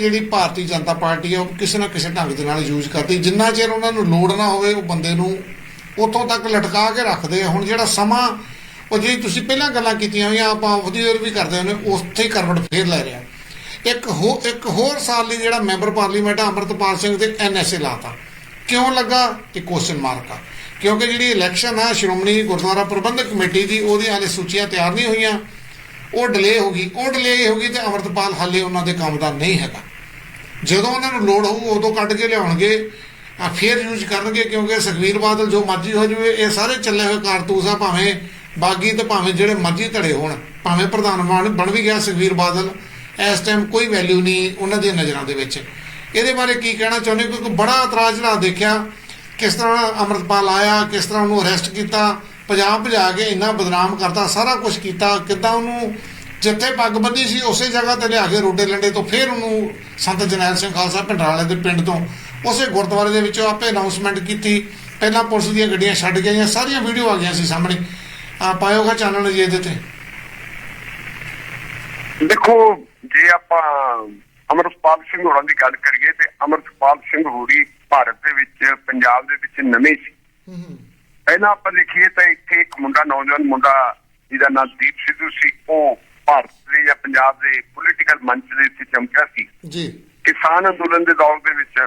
ਜਿਹੜੀ ਭਾਰਤੀ ਜਨਤਾ ਪਾਰਟੀ ਆ, ਉਹ ਕਿਸੇ ਨਾ ਕਿਸੇ ਢੰਗ ਦੇ ਨਾਲ ਯੂਜ਼ ਕਰਦੀ। ਜਿੰਨਾ ਚਿਰ ਉਹਨਾਂ ਨੂੰ ਲੋੜ ਨਾ ਹੋਵੇ, ਉਹ ਬੰਦੇ ਨੂੰ ਉੱਥੋਂ ਤੱਕ ਲਟਕਾ ਕੇ ਰੱਖਦੇ ਆ। ਹੁਣ ਜਿਹੜਾ ਸਮਾਂ, ਉਹ ਜਿਹੜੀ ਤੁਸੀਂ ਪਹਿਲਾਂ ਗੱਲਾਂ ਕੀਤੀਆਂ ਹੋਈਆਂ, ਆਪਾਂ ਉਹਦੀ ਵੀ ਕਰਦੇ ਹੁੰਦੇ ਉੱਥੇ ਹੀ ਕਰਵਟ ਫੇਰ ਲੈ ਰਿਹਾ। ਇੱਕ ਹੋ, ਇੱਕ ਹੋਰ ਸਾਲ ਲਈ ਜਿਹੜਾ ਮੈਂਬਰ ਪਾਰਲੀਮੈਂਟ ਆ, ਅੰਮ੍ਰਿਤਪਾਲ ਸਿੰਘ ਤੇ ਐਨਐਸਏ ਲਾਤਾ। ਕਿਉਂ ਲੱਗਾ? ਤੇ ਕੁਐਸਚਨ ਮਾਰਕ ਆ। ਕਿਉਂਕਿ ਜਿਹੜੀ ਇਲੈਕਸ਼ਨ ਆ, ਸ਼੍ਰੋਮਣੀ ਗੁਰਦੁਆਰਾ ਪ੍ਰਬੰਧਕ ਕਮੇਟੀ ਦੀ, ਉਹਦੀ ਹਾਲੇ ਸੂਚੀਆਂ ਤਿਆਰ ਨਹੀਂ ਹੋਈਆਂ। ਉਹ ਡਿਲੇ ਹੋ ਗਈ, ਉਹ ਡਿਲੇ ਹੋ ਗਈ ਤੇ ਅੰਮ੍ਰਿਤਪਾਲ ਹਾਲੇ ਉਹਨਾਂ ਦੇ ਕੰਮ ਦਾ ਨਹੀਂ ਹੈਗਾ। ਜਦੋਂ ਉਹਨਾਂ ਨੂੰ ਲੋੜ ਹੋਊ, ਉਦੋਂ ਕੱਢ ਕੇ ਲਿਆਉਣਗੇ। ਆ ਫੇਰ ਯੂਜ਼ ਕਰਨਗੇ, ਕਿਉਂਕਿ ਸੁਖਵੀਰ ਬਾਦਲ ਜੋ ਮਰਜ਼ੀ ਹੋ ਜਾਵੇ, ਇਹ ਸਾਰੇ ਚੱਲੇ ਹੋਏ ਕਾਰਤੂਸ ਆ, ਭਾਵੇਂ ਬਾਗੀ ਤੇ ਭਾਵੇਂ ਜਿਹੜੇ ਮਰਜ਼ੀ ਧੜੇ ਹੋਣ, ਭਾਵੇਂ ਪ੍ਰਧਾਨ ਬਣ ਬਣ ਵੀ ਗਿਆ ਸੁਖਵੀਰ ਬਾਦਲ, ਇਸ ਟਾਈਮ ਕੋਈ ਵੈਲਿਊ ਨਹੀਂ ਉਹਨਾਂ ਦੀਆਂ ਨਜ਼ਰਾਂ ਦੇ ਵਿੱਚ। ਇਹਦੇ ਬਾਰੇ ਕੀ ਕਹਿਣਾ ਚਾਹੁੰਦੇ ਕਿਉਂਕਿ ਬੜਾ ਇਤਰਾਜ਼ ਜਿਹੜਾ ਦੇਖਿਆ ਕਿਸ ਤਰ੍ਹਾਂ ਅੰਮ੍ਰਿਤਪਾਲ ਆਇਆ, ਕਿਸ ਤਰ੍ਹਾਂ ਉਹਨੂੰ ਅਰੈਸਟ ਕੀਤਾ। ਪੰਜਾਬ ਭਜਾ ਕੇ ਇੰਨਾ ਬਦਨਾਮ ਕਰਤਾ ਸਾਰਾ ਕੁਝ ਕੀਤਾ ਕਿੱਦਾਂ ਉਹਨੂੰ ਜਿੱਥੇ ਪੱਗ ਬੰਦੀ ਸੀ ਉਸੇ ਜਗ੍ਹਾ ਤੇ ਲਿਆ ਕੇ ਰੋਡੇ ਲੰਡੇ ਤੋਂ ਫਿਰ ਉਹਨੂੰ ਸੰਤ ਜਰਨੈਲ ਸਿੰਘ ਖਾਲਸਾ ਪਿੰਡਰਾਲੇ ਦੇ ਪਿੰਡ ਤੋਂ ਉਸੇ ਗੁਰਦੁਆਰੇ ਦੇ ਵਿੱਚੋਂ ਆਪੇ ਅਨਾਉਂਸਮੈਂਟ ਕੀਤੀ। ਪਹਿਲਾਂ ਪੁਲਿਸ ਦੀਆਂ ਗੱਡੀਆਂ ਛੱਡ ਗਈਆਂ ਸਾਰੀਆਂ ਵੀਡੀਓ ਆ ਗਈਆਂ ਸੀ ਸਾਹਮਣੇ। ਆ ਪਾਇਓਗਾ ਚੈਨਲ ਜੀ ਇਹਦੇ ਤੇ। ਦੇਖੋ ਜੇ ਆਪਾਂ ਅਮਰਪਾਲ ਸਿੰਘ ਹੋਰਾਂ ਦੀ ਗੱਲ ਕਰੀਏ ਤੇ ਅਮਰਪਾਲ ਸਿੰਘ ਹੋਰੀ ਭਾਰਤ ਦੇ ਵਿੱਚ ਪੰਜਾਬ ਦੇ ਵਿੱਚ ਨਵੇਂ ਸੀ। ਪਹਿਲਾਂ ਆਪਾਂ ਦੇਖੀਏ ਤਾਂ ਇੱਥੇ ਇੱਕ ਮੁੰਡਾ ਨੌਜਵਾਨ ਮੁੰਡਾ ਜਿਹਦਾ ਨਾਮ ਦੀਪ ਸਿੱਧੂ ਸੀ ਉਹ ਭਾਰਤ ਦੇ ਜਾਂ ਪੰਜਾਬ ਦੇ ਪੋਲੀਟੀਕਲ ਮੰਚ ਦੇ ਉੱਤੇ ਚਮਕਿਆ ਸੀ। ਜੀ। ਕਿਸਾਨ ਅੰਦੋਲਨ ਦੇ ਦੌਰ ਦੇ ਵਿੱਚ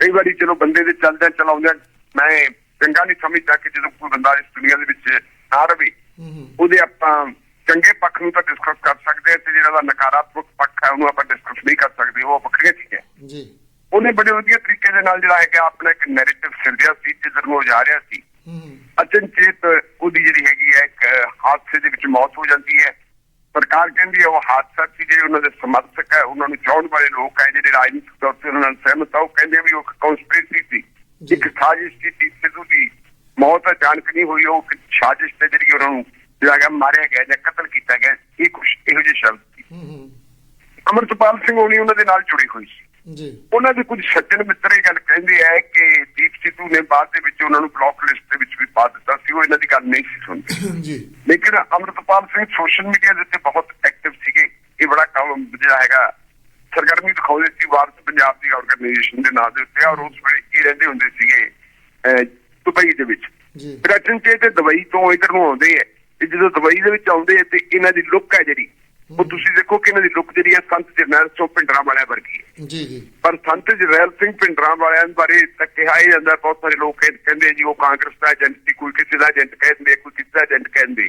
ਕਈ ਵਾਰੀ ਚਲੋ ਬੰਦੇ ਦੇ ਚੱਲਦਿਆਂ ਚਲਾਉਂਦਿਆਂ ਮੈਂ ਚੰਗਾ ਨਹੀਂ ਸਮਝਦਾ ਕਿ ਜਦੋਂ ਕੋਈ ਬੰਦਾ ਇਸ ਦੁਨੀਆ ਦੇ ਵਿੱਚ ਨਾ ਰਵੇ ਉਹਦੇ ਆਪਾਂ ਚੰਗੇ ਪੱਖ ਨੂੰ ਤਾਂ ਡਿਸਕਸ ਕਰ ਸਕਦੇ ਹਾਂ ਤੇ ਜਿਹੜਾ ਦਾ ਨਕਾਰਾਤਮਕ ਪੱਖ ਹੈ ਉਹਨੂੰ ਆਪਾਂ ਡਿਸਕਸ ਨਹੀਂ ਕਰ ਸਕਦੇ ਉਹ ਵੱਖਰੀਆਂ ਚੀਜ਼ਾਂ ਜੀ। ਉਹਨੇ ਬੜੇ ਵਧੀਆ ਤਰੀਕੇ ਦੇ ਨਾਲ ਜਿਹੜਾ ਹੈਗਾ ਆਪਣਾ ਇੱਕ ਨੈਰੇਟਿਵ ਸਿਰਜਿਆ ਸੀ ਜਿੱਧਰ ਨੂੰ ਉਹ ਜਾ ਰਿਹਾ ਸੀ। ਅਚਨਚੇਤ ਉਹਦੀ ਜਿਹੜੀ ਹੈਗੀ ਹੈ ਇੱਕ ਹਾਦਸੇ ਦੇ ਵਿੱਚ ਮੌਤ ਹੋ ਜਾਂਦੀ ਹੈ। ਸਰਕਾਰ ਕਹਿੰਦੀ ਹੈ ਉਹ ਹਾਦਸਾ ਸੀ ਜਿਹੜੇ ਉਹਨਾਂ ਦੇ ਸਮਰਥਕ ਹੈ ਉਹਨਾਂ ਨੂੰ ਚਾਹਣ ਵਾਲੇ ਲੋਕ ਹੈ ਜਿਹੜੇ ਰਾਜਨੀਤਿਕ ਤੌਰ ਤੇ ਉਹਨਾਂ ਨਾਲ ਸਹਿਮਤ ਆ। ਉਹ ਕਹਿੰਦੇ ਵੀ ਉਹ ਕਨਸਪੀਰੇਸੀ ਸੀ। ਇੱਕ ਸਾਜ਼ਿਸ਼ ਸੀ ਸਿੱਧੂ ਦੀ ਮੌਤ ਅਚਾਨਕ ਨਹੀਂ ਹੋਈ ਉਹ ਸਾਜ਼ਿਸ਼ ਤੇ ਜਿਹੜੀ ਉਹਨਾਂ ਨੂੰ ਜਿਹੜਾ ਮਾਰਿਆ ਗਿਆ ਜਾਂ ਕਤਲ ਕੀਤਾ ਗਿਆ ਇਹ ਕੁਝ ਇਹੋ ਜਿਹੇ ਸ਼ਬਦ ਸੀ। ਅਮਰਤਪਾਲ ਸਿੰਘ ਹੋਣੀ ਉਹਨਾਂ ਦੇ ਨਾਲ ਜੁੜੀ ਹੋਈ ਸੀ। ਜੀ। ਉਹਨਾਂ ਦੇ ਕੁਝ ਸੱਜਣ ਮਿੱਤਰ ਇਹ ਗੱਲ ਕਹਿੰਦੇ ਆ ਕਿ ਦੀਪ ਸਿੱਧੂ ਨੇ ਬਾਅਦ ਦੇ ਵਿੱਚ ਉਹਨਾਂ ਨੂੰ ਬਲੌਕ ਲਿਸਟ ਦੇ ਵਿੱਚ ਵੀ ਪਾ ਦਿੱਤਾ ਸੀ ਉਹ ਇਹਨਾਂ ਦੀ ਗੱਲ ਨਹੀਂ ਸੀ ਸੁਣਦੇ। ਜੀ। ਲੇਕਿਨ ਅਮਰਤਪਾਲ ਸਿੰਘ ਸੋਸ਼ਲ ਮੀਡੀਆ ਦੇ ਉੱਤੇ ਬਹੁਤ ਐਕਟਿਵ ਸੀਗੇ। ਇਹ ਬੜਾ ਕੰਮ ਜਿਹੜਾ ਹੈਗਾ ਸਰਗਰਮੀ ਦਿਖਾਉਂਦੇ ਸੀ ਵਾਰਸ ਪੰਜਾਬ ਦੀ ਆਰਗੇਨਾਈਜੇਸ਼ਨ ਦੇ ਨਾਂ ਦੇ ਉੱਤੇ ਔਰ ਉਸ ਵੇਲੇ ਇਹ ਰਹਿੰਦੇ ਹੁੰਦੇ ਸੀਗੇ ਦੁਬਈ ਦੇ ਵਿੱਚ। ਅਚਨਚੇ ਤੇ ਦੁਬਈ ਤੋਂ ਇਧਰ ਨੂੰ ਆਉਂਦੇ ਆ। ਤੇ ਜਦੋਂ ਦੁਬਈ ਦੇ ਵਿੱਚ ਆਉਂਦੇ ਆ ਤੇ ਇਹਨਾਂ ਦੀ ਲੁੱਕ ਹੈ ਜਿਹੜੀ ਉਹ ਤੁਸੀਂ ਦੇਖੋ ਕਿ ਇਹਨਾਂ ਦੀ ਲੁੱਕ ਜਿਹੜੀ ਹੈ ਸੰਤ ਜਰਨੈਲ ਸਿੰਘ ਪਿੰਡਰਾਂ ਵਾਲਿਆਂ ਵਰਗੀ ਹੈ। ਜੀ ਜੀ। ਪਰ ਸੰਤ ਜਰਨੈਲ ਸਿੰਘ ਪਿੰਡਰਾਂ ਵਾਲਿਆਂ ਬਾਰੇ ਤਾਂ ਕਿਹਾ ਹੀ ਜਾਂਦਾ ਬਹੁਤ ਸਾਰੇ ਲੋਕ ਕਹਿ- ਕਹਿੰਦੇ ਜੀ ਉਹ ਕਾਂਗਰਸ ਦਾ ਏਜੰਟ ਸੀ ਕੋਈ ਕਿਸੇ ਦਾ ਏਜੰਟ ਕਹਿੰਦੇ ਕੋਈ ਕਿਸੇ ਦਾ ਏਜੰਟ ਕਹਿੰਦੇ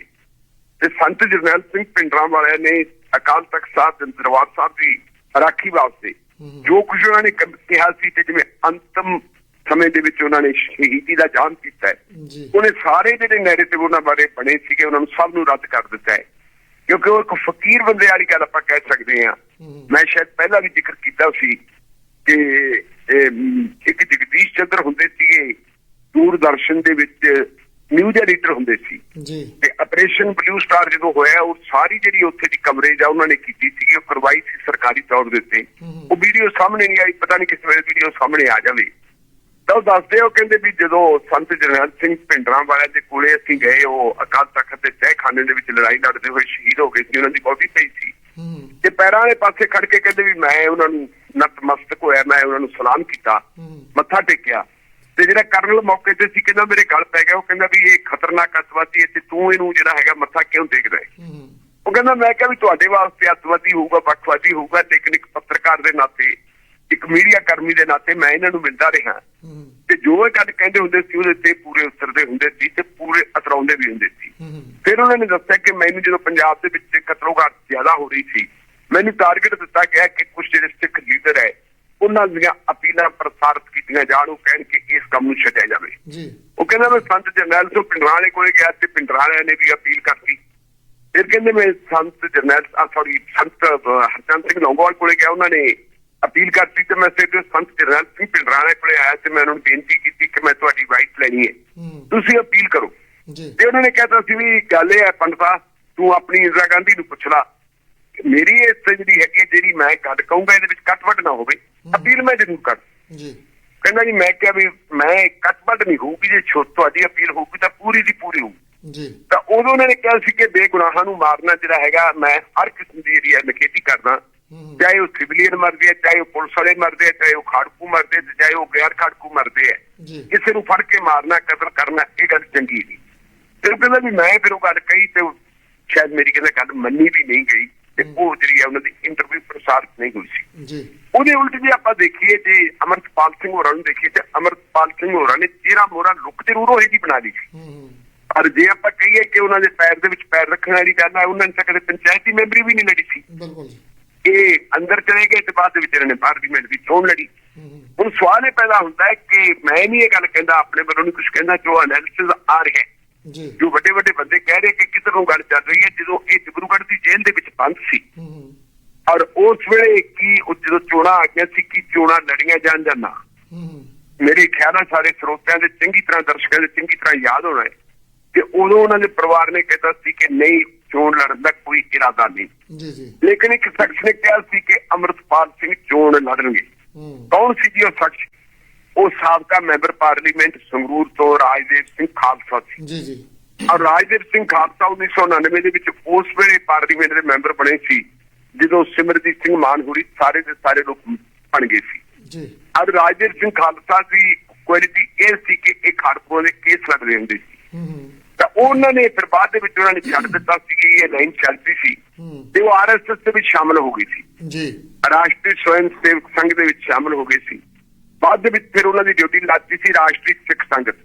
ਤੇ ਸੰਤ ਜਰਨੈਲ ਸਿੰਘ ਪਿੰਡਰਾਂ ਵਾਲਿਆਂ ਨੇ ਅਕਾਲ ਤਖਤ ਸਾਹਿਬ ਤੇ ਦਰਬਾਰ ਸਾਹਿਬ ਦੀ ਰਾਖੀ ਵਾਸਤੇ ਜੋ ਕੁਝ ਉਹਨਾਂ ਨੇ ਕਿਹਾ ਸੀ ਤੇ ਜਿਵੇਂ ਅੰਤਮ ਸਮੇਂ ਦੇ ਵਿੱਚ ਉਹਨਾਂ ਨੇ ਸ਼ਹੀਦੀ ਦਾ ਜਾਨ ਕੀਤਾ ਹੈ। ਉਹਨੇ ਸਾਰੇ ਜਿਹੜੇ ਨੈਰੇਟਿਵ ਉਹਨਾਂ ਬਾਰੇ ਬਣੇ ਸੀਗੇ ਉਹਨਾਂ ਨੂੰ ਸਭ ਨੂੰ ਰੱਦ ਕਰ ਦਿੱਤਾ ਹੈ। ਕਿਉਂਕਿ ਉਹ ਇੱਕ ਫਕੀਰ ਬੰਦੇ ਵਾਲੀ ਗੱਲ ਆਪਾਂ ਕਹਿ ਸਕਦੇ ਹਾਂ। ਮੈਂ ਸ਼ਾਇਦ ਪਹਿਲਾਂ ਵੀ ਜ਼ਿਕਰ ਕੀਤਾ ਸੀ ਕਿ ਇੱਕ ਜਗਦੀਸ਼ ਚੰਦਰ ਹੁੰਦੇ ਸੀਗੇ ਦੂਰਦਰਸ਼ਨ ਦੇ ਵਿੱਚ ਨਿਊਜ਼ ਐਡੀਟਰ ਹੁੰਦੇ ਸੀ। ਜੀ। ਤੇ ਆਪਰੇਸ਼ਨ ਬਲੂ ਸਟਾਰ ਜਦੋਂ ਹੋਇਆ ਉਹ ਸਾਰੀ ਜਿਹੜੀ ਉੱਥੇ ਦੀ ਕਵਰੇਜ ਆ ਉਹਨਾਂ ਨੇ ਕੀਤੀ ਸੀ ਉਹ ਕਰਵਾਈ ਸੀ ਸਰਕਾਰੀ ਤੌਰ ਦੇ ਉੱਤੇ। ਉਹ ਵੀਡੀਓ ਸਾਹਮਣੇ ਨਹੀਂ ਆਈ ਪਤਾ ਨਹੀਂ ਕਿਸ ਵੇਲੇ ਵੀਡੀਓ ਸਾਹਮਣੇ ਆ ਜਾਵੇ। ਤਾਂ ਉਹ ਦੱਸਦੇ ਉਹ ਕਹਿੰਦੇ ਵੀ ਜਦੋਂ ਸੰਤ ਜਰਨੈਲ ਸਿੰਘ ਪਿੰਡਰਾਂ ਵਾਲਿਆਂ ਦੇ ਕੋਲੇ ਅਸੀਂ ਗਏ ਉਹ ਅਕਾਲ ਤਖਤ ਦੇ ਤਹਿਖਾਨੇ ਦੇ ਵਿੱਚ ਲੜਾਈ ਲੜਦੇ ਹੋਏ ਸ਼ਹੀਦ ਹੋ ਗਏ ਸੀ ਉਹਨਾਂ ਦੀ ਬੋਡੀ ਪਈ ਸੀ। ਤੇ ਪੈਰਾਂ ਵਾਲੇ ਪਾਸੇ ਖੜ ਕੇ ਕਹਿੰਦੇ ਵੀ ਮੈਂ ਉਹਨਾਂ ਨੂੰ ਨਤਮਸਤਕ ਹੋਇਆ ਮੈਂ ਉਹਨਾਂ ਨੂੰ ਸਲਾਮ ਕੀਤਾ। ਮੱਥਾ ਟੇਕਿਆ। ਤੇ ਜਿਹੜਾ ਕਰਨਲ ਮੌਕੇ ਤੇ ਸੀ ਕਹਿੰਦਾ ਮੇਰੇ ਗਲ ਪੈ ਗਿਆ ਉਹ ਕਹਿੰਦਾ ਵੀ ਇਹ ਖਤਰਨਾਕ ਅਤਵਾਦੀ ਹੈ ਤੇ ਤੂੰ ਇਹਨੂੰ ਜਿਹੜਾ ਹੈਗਾ ਮੱਥਾ ਕਿਉਂ ਟੇਕਦਾ ਹੈ। ਉਹ ਕਹਿੰਦਾ ਮੈਂ ਕਿਹਾ ਵੀ ਤੁਹਾਡੇ ਵਾਸਤੇ ਅਤਵਾਦੀ ਹੋਊਗਾ ਵੱਖਵਾਦੀ ਹੋਊਗਾ ਲੇਕਿਨ ਇੱਕ ਪੱਤਰਕਾਰ ਦੇ ਨਾਤੇ ਇੱਕ ਮੀਡੀਆ ਕਰਮੀ ਦੇ ਨਾਤੇ ਮੈਂ ਇਹਨਾਂ ਨੂੰ ਮਿਲਦਾ ਰਿਹਾ। ਤੇ ਜੋ ਇਹ ਗੱਲ ਕਹਿੰਦੇ ਹੁੰਦੇ ਸੀ ਉਹਦੇ ਤੇ ਪੂਰੇ ਉਤਰਦੇ ਹੁੰਦੇ ਸੀ ਤੇ ਪੂਰੇ ਅਤਰਾਉਂਦੇ ਵੀ ਹੁੰਦੇ ਸੀ। ਫਿਰ ਉਹਨਾਂ ਨੇ ਦੱਸਿਆ ਕਿ ਮੈਨੂੰ ਜਦੋਂ ਪੰਜਾਬ ਦੇ ਵਿੱਚ ਕਤਲੋਗਾਰ ਜ਼ਿਆਦਾ ਹੋ ਰਹੀ ਸੀ ਮੈਨੂੰ ਟਾਰਗੇਟ ਦਿੱਤਾ ਗਿਆ ਕਿ ਕੁਝ ਜਿਹੜੇ ਸਿੱਖ ਲੀਡਰ ਹੈ ਉਹਨਾਂ ਦੀਆਂ ਅਪੀਲਾਂ ਪ੍ਰਸਾਰਿਤ ਕੀਤੀਆਂ ਜਾਣ ਉਹ ਕਹਿਣ ਕਿ ਇਸ ਕੰਮ ਨੂੰ ਛੱਡਿਆ ਜਾਵੇ। ਜੀ। ਉਹ ਕਹਿੰਦਾ ਮੈਂ ਸੰਤ ਜਰਨੈਲ ਸਿੰਘ ਪਿੰਡਰਾਂ ਵਾਲੇ ਕੋਲੇ ਗਿਆ ਤੇ ਪਿੰਡਰਾਂ ਵਾਲਿਆਂ ਨੇ ਵੀ ਅਪੀਲ ਕਰਤੀ। ਫਿਰ ਕਹਿੰਦੇ ਮੈਂ ਸੰਤ ਜਰਨੈਲ ਸੌਰੀ ਸੰਤ ਹਰਚੰਦ ਸਿੰਘ ਲੌਂਗੋਵਾਲ ਕੋਲੇ ਗਿਆ ਉਹਨਾਂ ਨੇ ਅਪੀਲ ਕਰਤੀ ਤੇ ਮੈਂ ਸਿੱਧੇ ਸੰਤ ਜਰਨੈਲ ਸਿੰਘ ਪਿੰਡਰਾਂ ਵਾਲੇ ਕੋਲੇ ਆਇਆ ਤੇ ਮੈਂ ਉਹਨਾਂ ਨੂੰ ਬੇਨਤੀ ਕੀਤੀ ਕਿ ਮੈਂ ਤੁਹਾਡੀ ਵਾਈਟ ਲੈਣੀ ਹੈ। ਤੁਸੀਂ ਅਪੀਲ ਕਰੋ। ਜੀ। ਤੇ ਉਹਨਾਂ ਨੇ ਕਹਿਤਾ ਸੀ ਵੀ ਗੱਲ ਇਹ ਹੈ ਪੰਡਤਾ ਤੂੰ ਆਪਣੀ ਇੰਦਰਾ ਗਾਂਧੀ ਨੂੰ ਪੁੱਛ ਲਾ। ਮੇਰੀ ਇਹ ਜਿਹੜੀ ਹੈਗੀ ਜਿਹੜੀ ਮੈਂ ਗੱਲ ਕਹੂੰਗਾ ਇਹਦੇ ਵਿੱਚ ਕੱਟ-ਵੱਟ ਨਾ ਹੋਵੇ। ਅਪੀਲ ਮੈਂ ਜ਼ਰੂਰ ਕਰ। ਜੀ। ਕਹਿੰਦਾ ਜੀ ਮੈਂ ਕਿਹਾ ਵੀ ਮੈਂ ਕੱਟ-ਵੱਟ ਨਹੀਂ ਹੋਊਗੀ ਜੇ ਛੋ ਤੁਹਾਡੀ ਅਪੀਲ ਹੋਊਗੀ ਤਾਂ ਪੂਰੀ ਦੀ ਪੂਰੀ ਹੋਊ ਜੀ। ਤਾਂ ਉਦੋਂ ਉਹਨਾਂ ਨੇ ਕਿਹਾ ਸੀ ਕਿ ਬੇਗੁਨਾਹਾਂ ਨੂੰ ਮਾਰਨਾ ਜਿਹੜਾ ਹੈਗਾ ਮੈਂ ਹਰ ਕਿਸਮ ਦੀ ਜਿਹੜੀ ਹੈ ਨਖੇਦੀ ਕਰਦਾ। ਚਾਹੇ ਉਹ ਸਿਵਲੀਅਨ ਮਰਦੇ ਆ ਚਾਹੇ ਉਹ ਪੁਲਿਸ ਵਾਲੇ ਮਰਦੇ ਆ ਚਾਹੇ ਉਹ ਖਾੜਕੂ ਮਰਦੇ ਆ, ਚਾਹੇ ਉਹ ਗੈਰ ਖਾੜਕੂ ਮਰਦੇ ਆ। ਜੀ। ਕਿਸੇ ਨੂੰ ਫੜ ਕੇ ਮਾਰਨਾ ਕਤਲ ਕਰਨਾ ਇਹ ਗੱਲ ਚੰਗੀ ਨਹੀਂ। ਤੇ ਕਹਿੰਦਾ ਵੀ ਮੈਂ ਫਿਰ ਉਹ ਗੱਲ ਕਹੀ ਤੇ ਸ਼ਾਇਦ ਮੇਰੀ ਕਹਿੰਦਾ ਗੱਲ ਮੰਨੀ ਵੀ ਨਹੀਂ ਗਈ ਤੇ ਉਹ ਜਿਹੜੀ ਹੈ ਉਹਨਾਂ ਦੀ ਇੰਟਰਵਿਊ ਪ੍ਰਸਾਰਿਤ ਨਹੀਂ ਹੋਈ ਸੀ। ਜੀ। ਉਹਦੇ ਉਲਟ ਜੇ ਆਪਾਂ ਦੇਖੀਏ ਜੇ ਅਮਰਪਾਲ ਸਿੰਘ ਹੋਰਾਂ ਨੂੰ ਦੇਖੀਏ ਤੇ ਅਮਰਪਾਲ ਸਿੰਘ ਹੋਰਾਂ ਨੇ ਚਿਹਰਾ ਮੋਰਾ ਲੁੱਕ ਜ਼ਰੂਰ ਹੋਏਗੀ ਬਣਾ ਲਈ ਸੀ। ਹੂੰ ਹੂੰ। ਪਰ ਜੇ ਆਪਾਂ ਕਹੀਏ ਕਿ ਉਹਨਾਂ ਦੇ ਪੈਰ ਦੇ ਵਿੱਚ ਪੈਰ ਰੱਖਣ ਵਾਲੀ ਗੱਲ ਹੈ ਉਹਨਾਂ ਨੇ ਤਾਂ ਕਦੇ ਪੰਚਾਇਤੀ ਮੈਂਬਰੀ ਵੀ ਨਹੀਂ ਲੜੀ ਸੀ। ਬਿਲਕੁਲ ਜੀ। ਇਹ ਅੰਦਰ ਚਲੇ ਗਏ ਤੇ ਬਾਅਦ ਵਿੱਚ ਇਹਨਾਂ ਨੇ ਪਾਰਲੀਮੈਂਟ ਦੀ ਚੋਣ ਲੜੀ। ਹੁਣ ਸਵਾਲ ਇਹ ਪੈਦਾ ਹੁੰਦਾ ਹੈ ਕਿ ਮੈਂ ਨਹੀਂ ਇਹ ਗੱਲ ਕਹਿੰਦਾ ਆਪਣੇ ਵੱਲੋਂ ਨਹੀਂ ਕੁਝ ਕਹਿੰਦਾ ਜੋ ਐਨਾਲਿਸਿਸ ਆ ਰਿਹਾ ਜੀ। ਜੋ ਵੱਡੇ ਵੱਡੇ ਬੰਦੇ ਕਹਿ ਰਹੇ ਕਿ ਕਿੱਧਰ ਨੂੰ ਗੱਲ ਚੱਲ ਰਹੀ ਹੈ ਜਦੋਂ ਇਹ ਡਿਬਰੂਗੜ੍ਹ ਦੀ ਜੇਲ੍ਹ ਦੇ ਵਿੱਚ ਬੰਦ ਸੀ। ਔਰ ਉਸ ਵੇਲੇ ਕੀ ਉਹ ਜਦੋਂ ਚੋਣਾਂ ਆ ਗਈਆਂ ਸੀ ਕੀ ਚੋਣਾਂ ਲੜੀਆਂ ਜਾਣ ਜਾਂ ਨਾ। ਮੇਰੇ ਖਿਆਲ ਨਾਲ ਸਾਰੇ ਸਰੋਤਿਆਂ ਦੇ ਚੰਗੀ ਤਰ੍ਹਾਂ ਦਰਸ਼ਕਾਂ ਦੇ ਚੰਗੀ ਤਰ੍ਹਾਂ ਯਾਦ ਹੋਣਾ ਹੈ। ਕਿ ਉਦੋਂ ਉਹਨਾਂ ਦੇ ਪਰਿਵਾਰ ਨੇ ਕਹਿਤਾ ਸੀ ਕਿ ਨਹੀਂ ਚੋਣ ਲੜਨ ਦਾ ਕੋਈ ਇਰਾਦਾ ਨਹੀਂ। ਜੀ ਜੀ। ਲੇਕਿਨ ਇੱਕ ਸ਼ਖਸ ਨੇ ਕਿਹਾ ਸੀ ਕਿ ਅਮਰਤਪਾਲ ਸਿੰਘ ਚੋਣ ਲੜਨਗੇ। ਕੌਣ ਸੀ ਜੀ ਉਹ ਸ਼ਖਸ? ਉਹ ਸਾਬਕਾ ਮੈਂਬਰ ਪਾਰਲੀਮੈਂਟ ਸੰਗਰੂਰ ਤੋਂ ਰਾਜਦੇਵ ਸਿੰਘ ਖਾਲਸਾ ਸੀ। ਜੀ ਜੀ। ਔਰ ਰਾਜਦੇਵ ਸਿੰਘ ਖਾਲਸਾ 1999 ਦੇ ਵਿੱਚ ਉਸ ਵੇਲੇ ਪਾਰਲੀਮੈਂਟ ਦੇ ਮੈਂਬਰ ਬਣੇ ਸੀ ਜਦੋਂ ਸਿਮਰਜੀਤ ਸਿੰਘ ਮਾਨ ਹੋਰੀ ਸਾਰੇ ਦੇ ਸਾਰੇ ਲੋਕ ਬਣ ਗਏ ਸੀ। ਜੀ। ਔਰ ਰਾਜਦੇਵ ਸਿੰਘ ਖਾਲਸਾ ਦੀ ਕੁਆਲਿਟੀ ਇਹ ਸੀ ਕਿ ਇਹ ਖੜਪੂਆਂ ਦੇ ਕੇਸ ਲੜਦੇ ਹੁੰਦੇ ਸੀ। ਹੂੰ। ਤਾਂ ਉਹਨਾਂ ਨੇ ਫਿਰ ਬਾਅਦ ਦੇ ਵਿੱਚ ਉਹਨਾਂ ਨੇ ਛੱਡ ਦਿੱਤਾ ਸੀ ਕਿ ਇਹ ਲਾਈਨ ਚੱਲਦੀ ਸੀ। ਤੇ ਉਹ ਆਰਐਸਐਸ ਦੇ ਵਿੱਚ ਸ਼ਾਮਲ ਹੋ ਗਈ ਸੀ। ਜੀ। ਰਾਸ਼ਟਰੀ ਸਵੈਂ ਸੇਵਕ ਸੰਘ ਦੇ ਵਿੱਚ ਸ਼ਾਮਲ ਹੋ ਗਏ ਸੀ। ਬਾਅਦ ਦੇ ਵਿੱਚ ਫਿਰ ਉਹਨਾਂ ਦੀ ਡਿਊਟੀ ਲੱਗਦੀ ਸੀ ਰਾਸ਼ਟਰੀ ਸਿੱਖ ਸੰਗਤ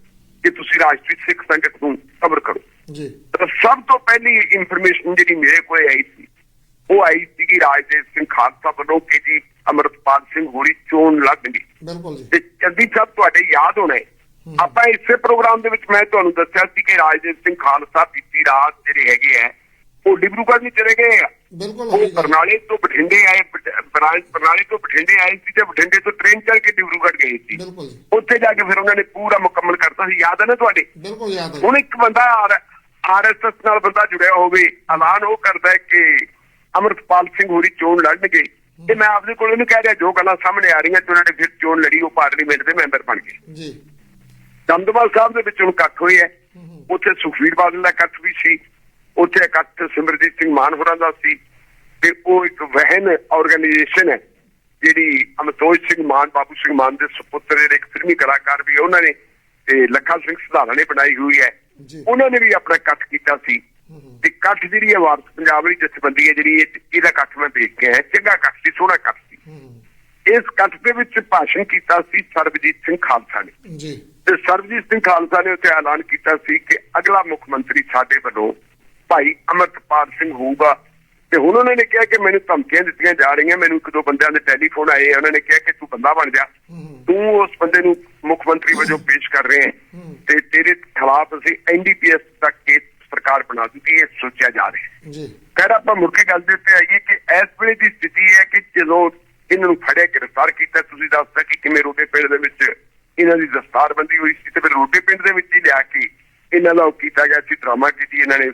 ਕਿ ਤੁਸੀਂ ਰਾਸ਼ਟਰੀ ਸਿੱਖ ਸੰਗਤ ਨੂੰ ਕਵਰ ਕਰੋ। ਜੀ। ਤਾਂ ਸਭ ਤੋਂ ਪਹਿਲੀ ਇਨਫੋਰਮੇਸ਼ਨ ਜਿਹੜੀ ਮੇਰੇ ਕੋਲ ਆਈ ਸੀ ਉਹ ਆਈ ਸੀ ਕਿ ਰਾਜਦੇਵ ਸਿੰਘ ਖਾਲਸਾ ਵੱਲੋਂ ਕਿ ਜੀ ਅਮਰਤਪਾਲ ਸਿੰਘ ਹੋਰੀ ਚੋਣ ਲੜਨਗੇ। ਬਿਲਕੁਲ ਜੀ। ਤੇ ਜਲਦੀ ਸਾਹਿਬ ਤੁਹਾਡੇ ਯਾਦ ਹੋਣਾ ਹੈ ਆਪਾਂ ਇਸੇ ਪ੍ਰੋਗਰਾਮ ਦੇ ਵਿੱਚ ਮੈਂ ਤੁਹਾਨੂੰ ਦੱਸਿਆ ਸੀ ਕਿ ਰਾਜਦੇਵ ਸਿੰਘ ਖਾਲਸਾ ਬੀਤੀ ਰਾਤ ਜਿਹੜੇ ਹੈਗੇ ਆ ਉਹ ਡਿਬਰੂਗੜ੍ਹ ਨਹੀਂ ਚਲੇ ਗਏ ਆ। ਬਿਲਕੁਲ ਉਹ। ਬਰਨਾਲੇ ਤੋਂ ਬਠਿੰਡੇ ਆਏ ਬਰਨਾਲੇ ਤੋਂ ਬਠਿੰਡੇ ਆਏ ਸੀ ਤੇ ਬਠਿੰਡੇ ਤੋਂ ਟ੍ਰੇਨ ਚੜ੍ਹ ਕੇ ਡਿਬਰੂਗੜ੍ਹ ਗਏ ਸੀ। ਬਿਲਕੁਲ ਉੱਥੇ ਜਾ ਕੇ ਫਿਰ ਉਹਨਾਂ ਨੇ ਪੂਰਾ ਮੁਕੰਮਲ ਕਰਤਾ ਸੀ। ਯਾਦ ਹੈ ਨਾ ਤੁਹਾਡੇ? ਬਿਲਕੁਲ ਯਾਦ ਹੈ ਹੁਣ ਇੱਕ ਬੰਦਾ ਆਰਐਸਐਸ ਨਾਲ ਬੰਦਾ ਜੁੜਿਆ ਹੋਵੇ ਐਲਾਨ ਉਹ ਕਰਦਾ ਹੈ ਕਿ ਅਮਰਤਪਾਲ ਸਿੰਘ ਹੋਰੀ ਚੋਣ ਲੜਨਗੇ। ਤੇ ਮੈਂ ਆਪਦੇ ਕੋਲ ਇਹਨੂੰ ਕਹਿ ਰਿਹਾ ਜੋ ਗੱਲਾਂ ਸਾਹਮਣੇ ਆ ਰਹੀਆਂ ਤੇ ਉਹਨਾਂ ਨੇ ਫਿਰ ਚੋਣ ਲੜੀ ਉਹ ਪਾਰਲੀਮੈਂਟ ਦੇ ਮੈਂਬਰ ਬਣ ਗਏ। ਜੀ। ਦਮਦਮਾ ਸਾਹਿਬ ਦੇ ਵਿੱਚ ਹੁਣ ਇਕੱਠ ਹੋਈ ਹੈ। ਉੱਥੇ ਸੁਖਵੀਰ ਬਾਦਲ ਦਾ ਇਕੱਠ ਵੀ ਸੀ। ਉੱਥੇ ਇਕੱਠ ਸਿਮਰਜੀਤ ਸਿੰਘ ਮਾਨ ਹੋਰਾਂ ਦਾ ਸੀ। ਤੇ ਉਹ ਇੱਕ ਵਹਿਨ ਆਰਗੇਨਾਈਜੇਸ਼ਨ ਹੈ ਜਿਹੜੀ ਅਮਤੋਜ ਸਿੰਘ ਮਾਨ ਬਾਬੂ ਸਿੰਘ ਮਾਨ ਦੇ ਸੁਪੁੱਤਰ ਇੱਕ ਫਿਲਮੀ ਕਲਾਕਾਰ ਵੀ ਉਹਨਾਂ ਨੇ ਤੇ ਲੱਖਾ ਸਿੰਘ ਸੁਧਾਰਾ ਨੇ ਬਣਾਈ ਹੋਈ ਹੈ। ਉਹਨਾਂ ਨੇ ਵੀ ਆਪਣਾ ਇਕੱਠ ਕੀਤਾ ਸੀ। ਤੇ ਇਕੱਠ ਜਿਹੜੀ ਹੈ ਵਾਰਸ ਪੰਜਾਬ ਦੀ ਜਥੇਬੰਦੀ ਹੈ ਜਿਹੜੀ ਇਹ- ਇਹਦਾ ਇਕੱਠ ਮੈਂ ਦੇਖ ਕੇ ਆਇਆ। ਚੰਗਾ ਇਕੱਠ ਸੀ ਸੋਹਣਾ ਇਕੱਠ ਸੀ। ਇਸ ਇਕੱਠ ਦੇ ਵਿੱਚ ਭਾਸ਼ਣ ਕੀਤਾ ਸੀ ਸਰਬਜੀਤ ਸਿੰਘ ਖਾਲਸਾ ਨੇ। ਜੀ। ਤੇ ਸਰਬਜੀਤ ਸਿੰਘ ਖਾਲਸਾ ਨੇ ਉੱਥੇ ਐਲਾਨ ਕੀਤਾ ਸੀ ਕਿ ਅਗਲਾ ਮੁੱਖ ਮੰਤਰੀ ਸਾਡੇ ਵੱਲੋਂ ਭਾਈ ਅਮਰਤਪਾਲ ਸਿੰਘ ਹੋਊਗਾ। ਤੇ ਹੁਣ ਉਹਨਾਂ ਨੇ ਕਿਹਾ ਕਿ ਮੈਨੂੰ ਧਮਕੀਆਂ ਦਿੱਤੀਆਂ ਜਾ ਰਹੀਆਂ ਮੈਨੂੰ ਇੱਕ ਦੋ ਬੰਦਿਆਂ ਦੇ ਟੈਲੀਫੋਨ ਆਏ ਉਹਨਾਂ ਨੇ ਕਿਹਾ ਕਿ ਤੂੰ ਬੰਦਾ ਬਣ ਜਾ। ਤੂੰ ਉਸ ਬੰਦੇ ਨੂੰ ਮੁੱਖ ਮੰਤਰੀ ਵਜੋਂ ਪੇਸ਼ ਕਰ ਰਹੇ ਹੈ। ਤੇ ਤੇਰੇ ਖਿਲਾਫ ਅਸੀਂ ਐਨਡੀਪੀਐਸ ਦਾ ਕੇਸ ਸਰਕਾਰ ਬਣਾ ਦੂਗੀ ਇਹ ਸੋਚਿਆ ਜਾ ਰਿਹਾ ਜੀ। ਖੈਰ ਆਪਾਂ ਮੁੜ ਕੇ ਗੱਲ ਦੇ ਉੱਤੇ ਆਈਏ ਕਿ ਇਸ ਵੇਲੇ ਦੀ ਸਥਿਤੀ ਹੈ ਕਿ ਜਦੋਂ ਇਹਨਾਂ ਨੂੰ ਫੜਿਆ ਗ੍ਰਿਫਤਾਰ ਕੀਤਾ ਤੁਸੀਂ ਦੱਸਦਾ ਕਿ ਕਿਵੇਂ ਰੋਡੇ ਪਿੰਡ ਦੇ ਵਿੱਚ ਇਹਨਾਂ ਦੀ ਦਸਤਾਰਬੰਦੀ ਹੋਈ ਸੀ ਤੇ ਫਿਰ ਰੋਡੇ ਪਿੰਡ ਦੇ ਵਿੱਚ ਹੀ ਲਿਆ ਕੇ ਇਹਨਾਂ ਦਾ ਕੀਤਾ ਗਿਆ ਸੀ ਡਰਾਮਾ ਕੀਤੀ ਇਹਨਾਂ ਨੇ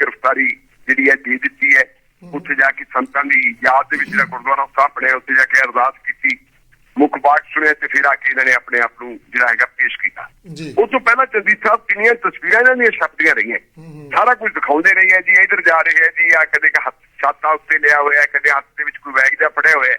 ਗ੍ਰਿਫਤਾਰੀ ਜਿਹੜੀ ਹੈ ਦੇ ਦਿੱਤੀ ਹੈ। ਉੱਥੇ ਜਾ ਕੇ ਸੰਤਾਂ ਦੀ ਯਾਦ ਦੇ ਵਿੱਚ ਜਿਹੜਾ ਗੁਰਦੁਆਰਾ ਸਾਹਿਬ ਬਣਿਆ ਉੱਥੇ ਜਾ ਕੇ ਅਰਦਾਸ ਕੀਤੀ ਮੁੱਖ ਬਾਤ ਸੁਣਿਆ ਤੇ ਫਿਰ ਆ ਕੇ ਇਹਨਾਂ ਨੇ ਆਪਣੇ ਆਪ ਨੂੰ ਜਿਹੜਾ ਹੈਗਾ ਪੇਸ਼ ਕੀਤਾ। ਉਸ ਤੋਂ ਪਹਿਲਾਂ ਚੰਦੀ ਸਾਹਿਬ ਕਿੰਨੀਆਂ ਤਸਵੀਰਾਂ ਇਹਨਾਂ ਦੀਆਂ ਛਪਦੀਆਂ ਰਹੀਆਂ। ਸਾਰਾ ਕੁਝ ਦਿਖਾਉਂਦੇ ਰਹੇ ਆ ਜੀ ਇਧਰ ਜਾ ਰਹੇ ਆ ਜੀ ਆ ਕਦੇ ਹੱਥ ਛਾਤਾ ਉੱਤੇ ਲਿਆ ਹੋਇਆ ਕਦੇ ਹੱਥ ਦੇ ਵਿੱਚ ਕੋਈ ਬੈਗ ਜਿਹਾ ਫੜਿਆ ਹੋਇਆ।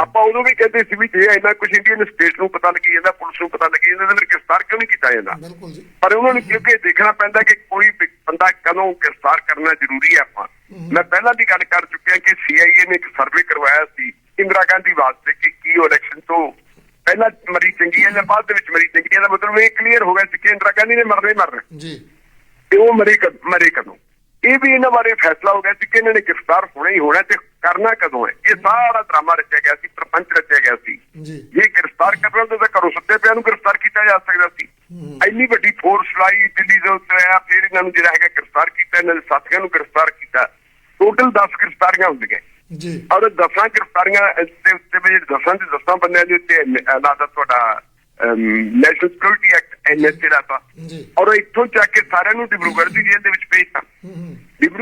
ਆਪਾਂ ਉਦੋਂ ਵੀ ਕਹਿੰਦੇ ਸੀ ਵੀ ਜੇ ਇੰਨਾ ਕੁਝ ਇੰਡੀਅਨ ਸਟੇਟ ਨੂੰ ਪਤਾ ਲੱਗੀ ਜਾਂਦਾ ਪੁਲਿਸ ਨੂੰ ਪਤਾ ਲੱਗੀ ਜਾਂਦਾ ਫਿਰ ਗ੍ਰਿਫਤਾਰ ਕਿਉਂ ਨਹੀਂ ਕੀਤਾ ਜਾਂਦਾ? ਬਿਲਕੁਲ ਜੀ। ਪਰ ਉਹਨਾਂ ਨੂੰ ਕਿਉਂਕਿ ਦੇਖਣਾ ਪੈਂਦਾ ਕਿ ਕੋਈ ਬੰਦਾ ਕਦੋਂ ਗ੍ਰਿਫਤਾਰ ਕਰਨਾ ਜ਼ਰੂਰੀ ਹੈ ਆਪਾਂ। ਮੈਂ ਪਹਿਲਾਂ ਵੀ ਗੱਲ ਕਰ ਚੁੱਕਿਆ ਕਿ ਸੀਆਈਏ ਨੇ ਇੱਕ ਸਰਵੇ ਕਰਵਾਇਆ ਸੀ ਇੰਦਰਾ ਗਾਂਧੀ ਵਾਸਤੇ ਕਿ ਕੀ ਇਲੈਕਸ਼ਨ ਤੋਂ ਪਹਿਲਾਂ ਮਰੀ ਚੰਗੀ ਹੈ ਜਾਂ ਬਾਅਦ ਦੇ ਵਿੱਚ ਮਰੀ ਚੰਗੀ ਹੈ ਦਾ ਮਤਲਬ ਇਹ ਕਲੀਅਰ ਹੋ ਗਿਆ ਸੀ ਕਿ ਇੰਦਰਾ ਗਾਂਧੀ ਨੇ ਮਰਨਾ ਹੀ ਮਰਨਾ ਜੀ। ਤੇ ਉਹ ਮਰੇ ਮਰੇ ਕਦੋਂ? ਇਹ ਵੀ ਇਹਨਾਂ ਬਾਰੇ ਫੈਸਲਾ ਹੋ ਗਿਆ ਸੀ ਕਿ ਇਹਨਾਂ ਨੇ ਗ੍ਰਿਫਤਾਰ ਹੋਣਾ ਹੀ ਹੋਣਾ ਤੇ ਕਰਨਾ ਕਦੋਂ ਹੈ? ਇਹ ਸਾਰਾ ਡਰਾਮਾ ਰਚਿਆ ਗਿਆ ਸੀ ਪ੍ਰਪੰਚ ਰਚਿਆ ਗਿਆ ਸੀ। ਜੀ। ਜੇ ਗ੍ਰਿਫਤਾਰ ਕਰਨਾ ਹੁੰਦਾ ਤਾਂ ਘਰੋਂ ਸੁੱਤੇ ਪਿਆ ਨੂੰ ਗ੍ਰਿਫਤਾਰ ਕੀਤਾ ਜਾ ਸਕਦਾ ਸੀ। ਇੰਨੀ ਵੱਡੀ ਫੋਰਸ ਲਾਈ ਦਿੱਲੀ ਦੇ ਉੱਤੇ ਆ ਫਿਰ ਇਹਨਾਂ ਨੂੰ ਜਿਹੜਾ ਹੈਗਾ ਗ੍ਰਿਫਤਾਰ ਕੀਤਾ ਇਹਨਾਂ ਦੇ ਸਾਥੀਆਂ ਨੂੰ ਗ੍ਰਿਫਤਾਰ ਕੀਤਾ। ਟੋਟਲ 10 ਗ੍ਰਿਫਤਾਰੀਆਂ ਹੁੰਦੀਆਂ। ਜੀ। ਔਰ ਦਸਾਂ ਗ੍ਰਿਫਤਾਰੀਆਂ ਦੇ ਉੱਤੇ ਵੀ ਜਿਹੜੇ ਦਸਾਂ ਦੇ ਦਸਾਂ ਬੰਦਿਆਂ ਦੇ ਉੱਤੇ ਲਾਦਾ ਤੁਹਾਡਾ ਨੈਸ਼ਨਲ ਸਿਕਿਉਰਿਟੀ ਐਕਟ ਐਨਐਸਏ ਦਾ ਤਾ ਔਰ ਇੱਥੋਂ ਚੱਕ ਕੇ ਸਾਰਿਆਂ ਨੂੰ ਡਿਬਰੂਗੜ੍ਹ ਦੀ ਜੇਲ੍ਹ ਦੇ ਵਿੱਚ ਭੇਜਤਾ।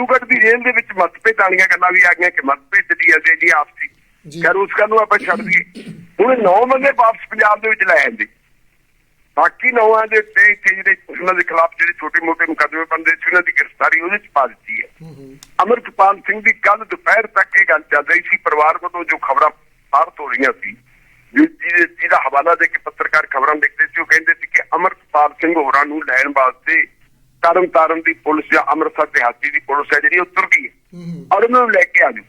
ਡਿਬਰੂਗੜ੍ਹ ਦੀ ਜੇਲ੍ਹ ਦੇ ਵਿੱਚ ਮਤਭੇਦ ਵਾਲੀਆਂ ਗੱਲਾਂ ਵੀ ਆ ਗਈਆਂ ਕਿ ਮਤਭੇਦ ਜਿਹੜੀ ਹੈ ਜੀ ਆਪਸੀ। ਖੈਰ ਉਸ ਨੂੰ ਆਪਾਂ ਛੱਡ ਦਈਏ। ਹੁਣ ਨੌ ਬੰਦੇ ਵਾਪਸ ਪੰਜਾਬ ਦੇ ਵਿੱਚ ਲੈ ਆਂਦੇ। ਬਾਕੀ ਨੌਆਂ ਦੇ ਉੱਤੇ ਇੱਥੇ ਜਿਹੜੇ ਉਹਨਾਂ ਦੇ ਖਿਲਾਫ ਜਿਹੜੇ ਛੋਟੇ ਮੋਟੇ ਮੁਕੱਦਮੇ ਬੰਦੇ ਸੀ ਉਹਨਾਂ ਦੀ ਗ੍ਰਿਫਤਾਰੀ ਉਹਦੇ ਚ ਪਾ ਦਿੱਤੀ ਹੈ। ਅਮਰਤਪਾਲ ਸਿੰਘ ਦੀ ਕੱਲ ਦੁਪਹਿਰ ਤੱਕ ਇਹ ਗੱਲ ਚੱਲ ਰਹੀ ਸੀ ਪਰਿਵਾਰ ਵੱਲੋਂ ਜੋ ਖਬਰਾਂ ਬਾਹਰ ਤੋਂ ਰਹੀਆਂ ਸੀ ਜਿਹਦੇ ਜਿਹਦਾ ਹਵਾਲਾ ਦੇ ਕੇ ਪੱਤਰਕਾਰ ਖਬਰਾਂ ਲਿਖਦੇ ਸੀ ਉਹ ਕਹਿੰਦੇ ਸੀ ਕਿ ਅਮਰਤਪਾਲ ਸਿੰਘ ਹੋਰਾਂ ਨੂੰ ਲੈਣ ਵਾਸਤੇ ਤਰਨ ਤਾਰਨ ਦੀ ਪੁਲਿਸ ਜਾਂ ਅੰਮ੍ਰਿਤਸਰ ਦਿਹਾਤੀ ਦੀ ਪੁਲਿਸ ਹੈ ਜਿਹੜੀ ਉਹ ਤੁਰ ਗਈ ਹੈ। ਹੂੰ ਔਰ ਉਹਨਾਂ ਨੂੰ ਲੈ ਕੇ ਆ ਜਾਓ।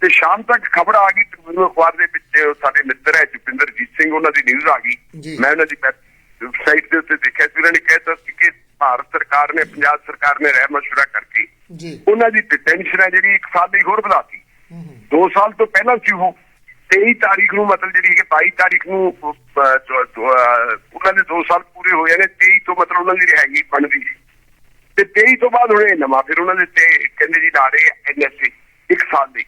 ਤੇ ਸ਼ਾਮ ਤੱਕ ਖਬਰ ਆ ਗਈ ਟ੍ਰਿਬਿਊਨ ਅਖਬਾਰ ਦੇ ਵਿੱਚ ਸਾਡੇ ਮਿੱਤਰ ਹੈ ਜੁਪਿੰਦਰਜੀਤ ਸਿੰਘ ਉਹਨਾਂ ਦੀ ਨਿਊਜ਼ ਆ। ਗਈ। ਮੈਂ ਉਹਨਾਂ ਦੀ ਵੈਬਸਾਈਟ ਦੇ ਉੱਤੇ ਦੇਖਿਆ ਸੀ। ਉਹਨਾਂ ਨੇ ਕਹਿਤਾ ਸੀ ਕਿ ਭਾਰਤ ਸਰਕਾਰ ਨੇ ਪੰਜਾਬ ਸਰਕਾਰ ਨੇ ਰਹਿ ਮਸ਼ਵਰਾ ਕਰਕੇ ਜੀ। ਉਹਨਾਂ ਦੀ ਡਿਟੈਂਸ਼ਨ ਹੈ ਜਿਹੜੀ ਇੱਕ ਸਾਲ ਲਈ ਹੋਰ ਵਧਾਤੀ। ਹੂੰ ਹੂੰ 2 ਸਾਲ ਤੋਂ ਪਹਿਲਾਂ ਸੀ ਉਹ। 23 ਤਾਰੀਖ ਨੂੰ ਮਤਲਬ ਜਿਹੜੀ ਕਿ 22 ਤਾਰੀਖ ਨੂੰ ਉਹਨਾਂ ਦੇ 2 ਸਾਲ ਪੂਰੇ ਹੋਏ ਨੇ। 23 ਤੋਂ ਮਤਲਬ ਉਹਨਾਂ ਦੀ ਰਿਹਾਈ ਬਣਦੀ 23 ਤੋਂ ਬਾਅਦ ਹੁਣ ਇਹ ਨਵਾਂ ਫਿਰ ਉਹਨਾਂ ਦੇ ਤੇ ਕਹਿੰਦੇ ਜੀ ਰਹੇ ਐਨਐਸਏ ਇੱਕ ਸਾਲ ਲਈ